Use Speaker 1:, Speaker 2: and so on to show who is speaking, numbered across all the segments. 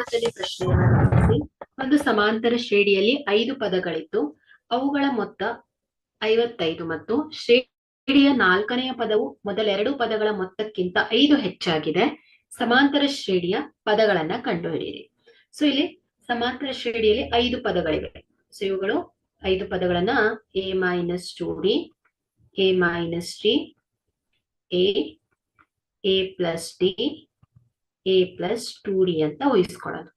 Speaker 1: ಮೊದಲನೇ ಪ್ರಶ್ನೆಯನ್ನು ಗಮನಿಸಿ ಒಂದು ಸಮಾಂತರ ಶ್ರೇಣಿಯಲ್ಲಿ ಐದು ಪದಗಳಿತ್ತು. ಅವುಗಳ ಮೊತ್ತ ಐವತ್ತೈದು ಮತ್ತು ಶ್ರೇಣಿಯ ನಾಲ್ಕನೆಯ ಪದವು ಮೊದಲೆರಡು ಪದಗಳ ಮೊತ್ತಕ್ಕಿಂತ ಐದು ಹೆಚ್ಚಾಗಿದೆ. ಸಮಾಂತರ ಶ್ರೇಣಿಯ ಪದಗಳನ್ನ ಕಂಡುಹಿಡಿಯಿರಿ. ಸೊ ಇಲ್ಲಿ ಸಮಾಂತರ ಶ್ರೇಣಿಯಲ್ಲಿ ಐದು ಪದಗಳಿವೆ. ಸೊ ಇವುಗಳು ಐದು ಪದಗಳನ್ನ a minus two d a minus d a a plus d a plus two d ಅಂತ ಊಹಿಸ್ಕೊಳ್ಳೋದು.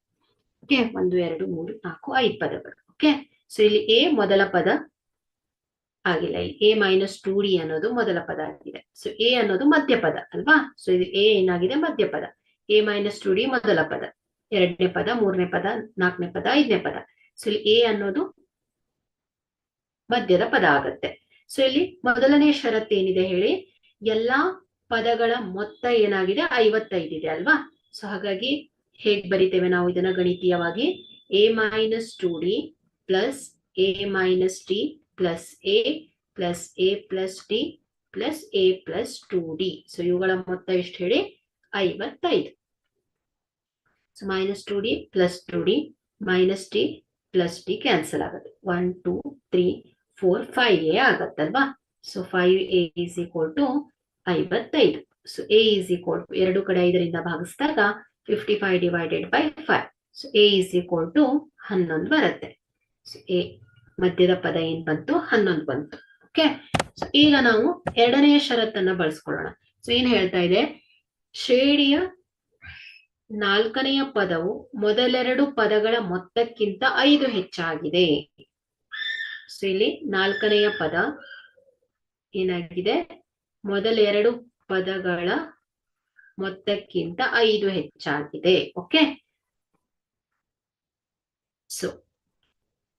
Speaker 1: ಓಕೆ ಒಂದು, ಎರಡು, ಮೂರು, ನಾಲ್ಕು, ಐದು ಪದಗಳು. ಓಕೆ ಸೊ ಇಲ್ಲಿ ಎ ಮೊದಲ ಪದ ಆಗಿಲ್ಲ. ಇಲ್ಲಿ ಎ ಮೈನಸ್ ಟೂ ಡಿ ಅನ್ನೋದು ಮೊದಲ ಪದ ಆಗಿದೆ. ಸೊ ಎ ಅನ್ನೋದು ಮಧ್ಯ ಪದ, ಅಲ್ವಾ? ಸೊ ಇದು ಎ ಏನಾಗಿದೆ? ಮಧ್ಯ ಪದ. ಎ ಮೈನಸ್ ಟು ಡಿ ಮೊದಲ ಪದ. ಎರಡನೇ ಪದ, ಮೂರನೇ ಪದ, ನಾಲ್ಕನೇ ಪದ, ಐದನೇ ಪದ. ಸೊ ಇಲ್ಲಿ ಎ ಅನ್ನೋದು ಮಧ್ಯದ ಪದ ಆಗತ್ತೆ. ಸೊ ಇಲ್ಲಿ ಮೊದಲನೇ ಷರತ್ತು ಏನಿದೆ ಹೇಳಿ? ಎಲ್ಲಾ ಪದಗಳ ಮೊತ್ತ ಏನಾಗಿದೆ? ಐವತ್ತೈದಿದೆ ಅಲ್ವಾ? ಸೊ ಹಾಗಾಗಿ ಹೇಗ್ ಬರಿತೇವೆ ನಾವು ಇದನ್ನ ಗಣಿತೀಯವಾಗಿ? A minus two d plus a minus t plus a plus a plus t plus a plus two d so ಇವುಗಳ ಮೊತ್ತ ಎಷ್ಟು ಹೇಳಿ? ಐವತ್ತೈದು. So minus two d plus two d minus t plus t cancel ಆಗುತ್ತೆ. One two three four five a ಆಗತ್ತಲ್ವಾ? So five a is equal to ಐವತ್ತೈದು. So a is equal to ಎರಡು ಕಡೆ ಐದರಿಂದ ಭಾಗಿಸಿದಾಗ fifty five divided by five so a is equal to ಹನ್ನೊಂದು ಬರುತ್ತೆ. So A ಮಧ್ಯದ ಪದ ಏನ್ ಬಂತು? ಹನ್ನೊಂದು ಬಂತು. ಓಕೆ ಸೊ ಈಗ ನಾವು ಎರಡನೆಯ ಷರತ್ತನ್ನ ಬಳಸ್ಕೊಳ್ಳೋಣ. ಸೊ ಏನ್ ಹೇಳ್ತಾ ಇದೆ? ಶ್ರೇಣಿಯ ನಾಲ್ಕನೆಯ ಪದವು ಮೊದಲೆರಡು ಪದಗಳ ಮೊತ್ತಕ್ಕಿಂತ ಐದು ಹೆಚ್ಚಾಗಿದೆ. ಸೊ ಇಲ್ಲಿ ನಾಲ್ಕನೆಯ ಪದ ಏನಾಗಿದೆ? ಮೊದಲೆರಡು ಪದಗಳ ಮೊತ್ತಕ್ಕಿಂತ ಐದು ಹೆಚ್ಚಾಗಿದೆ. ಓಕೆ ಸೊ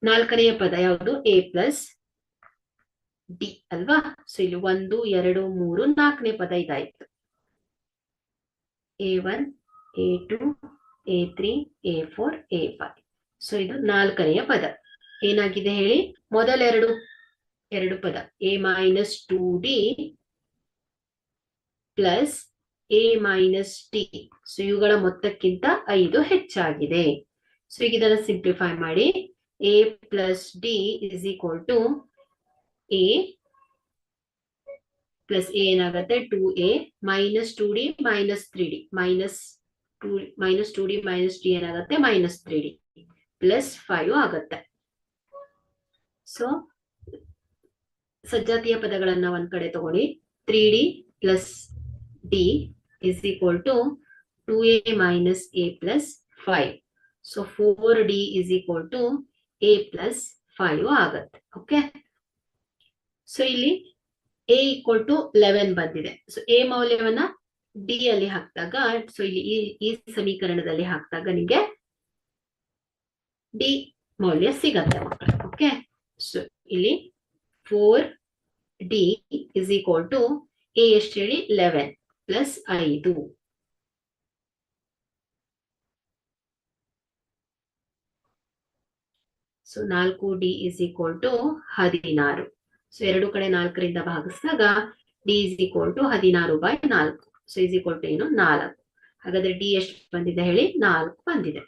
Speaker 1: ನಾಲ್ಕನೆಯ ಪದ ಯಾವುದು? ಎ ಪ್ಲಸ್ ಡಿ ಅಲ್ವಾ? ಸೊ ಇಲ್ಲಿ ಒಂದು, ಎರಡು, ಮೂರು, ನಾಲ್ಕನೇ ಪದ ಇದಾಯ್ತು. A one a two a three a four a five so ಇದು ನಾಲ್ಕನೆಯ ಪದ. ಏನಾಗಿದೆ ಹೇಳಿ? ಮೊದಲೆರಡು, ಎರಡು ಪದ. A minus two d plus a minus t so ಇವುಗಳ ಮೊತ್ತಕ್ಕಿಂತ ಐದು ಹೆಚ್ಚಾಗಿದೆ. ಸೊ ಈಗ ಇದನ್ನು ಸಿಂಪ್ಲಿಫೈ ಮಾಡಿ. A plus d is equal to a plus a ಏನಾಗುತ್ತೆ? Two a minus two d minus three d minus two minus two d minus d ಏನಾಗುತ್ತೆ? Minus three d plus five ಆಗುತ್ತೆ. So ಸಜ್ಜಾತಿಯ ಪದಗಳನ್ನ ಒಂದ್ ಕಡೆ ತಗೊಳ್ಳಿ. Three d plus equal to two a minus a plus five so four d is equal to a plus five ಆಗತ್ತೆ. Okay so ಇಲ್ಲಿ A equal to eleven ಬಂದಿದೆ. So A ಮೌಲ್ಯವನ್ನ ಡಿ ಅಲ್ಲಿ ಹಾಕಿದಾಗ ಸೊ ಇಲ್ಲಿ ಈ ಸಮೀಕರಣದಲ್ಲಿ ಹಾಕಿದಾಗ ನಿಮಗೆ ಡಿ ಮೌಲ್ಯ ಸಿಗತ್ತೆ ಮಕ್ಕಳು. ಓಕೆ ಸೊ ಇಲ್ಲಿ four d is equal to a ಎಷ್ಟು ಹೇಳಿ ಲೆವೆನ್ ಪ್ಲಸ್ ಐದು ಸೊ ನಾಲ್ಕು ಡಿ ಇಸ್ ಈಕ್ವಲ್ ಟು ಹದಿನಾರು. ಸೊ ಎರಡು ಕಡೆ ನಾಲ್ಕರಿಂದ ಭಾಗಿಸಿದಾಗ ಡಿ ಇಸ್ ಈಕ್ವಲ್ ಟು ಹದಿನಾರು ಬೈ ನಾಲ್ಕು. ಸೊ ಇಸ್ ಈಕ್ವಲ್ ಟು ಏನು? ನಾಲ್ಕು. ಹಾಗಾದ್ರೆ ಡಿ ಎಷ್ಟು ಬಂದಿದೆ ಹೇಳಿ? ನಾಲ್ಕು ಬಂದಿದೆ.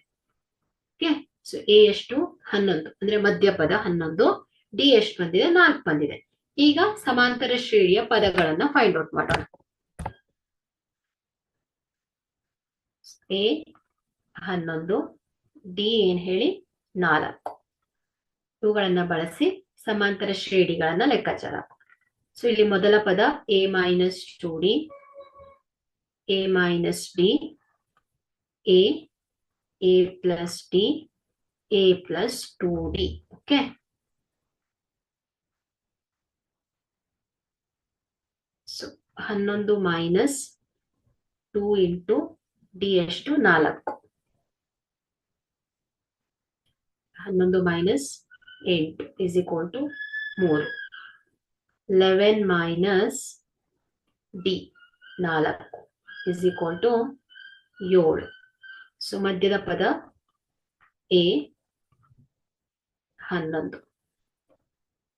Speaker 1: ಓಕೆ ಸೊ ಎ ಎಷ್ಟು? ಹನ್ನೊಂದು. ಅಂದ್ರೆ ಮಧ್ಯಪದ ಹನ್ನೊಂದು. ಡಿ ಎಷ್ಟು ಬಂದಿದೆ? ನಾಲ್ಕು ಬಂದಿದೆ. ಈಗ ಸಮಾಂತರ ಶ್ರೇಣಿಯ ಪದಗಳನ್ನ ಫೈಂಡ್ ಔಟ್ ಮಾಡೋಣ. ಎ ಹನ್ನೊಂದು, ಡಿ ಏನ್ ಹೇಳಿ ನಾಲ್ಕು. ಇವುಗಳನ್ನ ಬಳಸಿ ಸಮಾಂತರ ಶ್ರೇಣಿಗಳನ್ನ ಲೆಕ್ಕಾಚಾರ. ಸೊ ಇಲ್ಲಿ ಮೊದಲ ಪದ a minus two d, a minus d, a a plus d, a plus two d. Okay? So ಹನ್ನೊಂದು ಮೈನಸ್ ಟೂ ಇಂಟು ಡಿ ಎಷ್ಟು ನಾಲ್ಕು ಹನ್ನೊಂದು ಮೈನಸ್ ಎಂಟು ಇಸ್ ಈಕ್ವಲ್ ಟು ಮೂರು ಲೆವೆನ್ ಮೈನಸ್ ಡಿ ನಾಲ್ಕು ಇಸ್ ಈಕ್ವಲ್ ಟು ಏಳು so ಮಧ್ಯದ ಪದ ಎ ಹನ್ನೊಂದು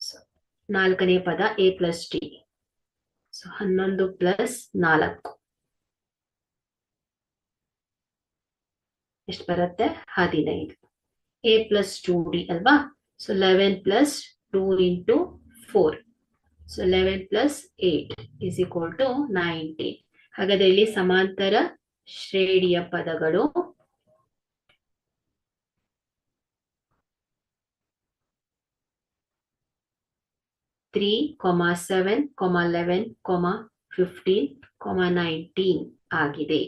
Speaker 1: ಸೊ ನಾಲ್ಕನೇ ಪದ ಎ ಪ್ಲಸ್ ಡಿ ಸೊ ಹನ್ನೊಂದು ಪ್ಲಸ್ ನಾಲ್ಕು ಎಷ್ಟು ಬರುತ್ತೆ? ಹದಿನೈದು. ಎ ಪ್ಲಸ್ ಟು ಡಿ ಅಲ್ವಾ? So eleven plus two into four so eleven plus eight is equal to nineteen ಹಾಗಾದ್ರೆ ಇಲ್ಲಿ ಸಮಾಂತರ ಶ್ರೇಣಿಯ ಪದಗಳು three comma seven comma eleven comma fifteen comma nineteen ಆಗಿದೆ.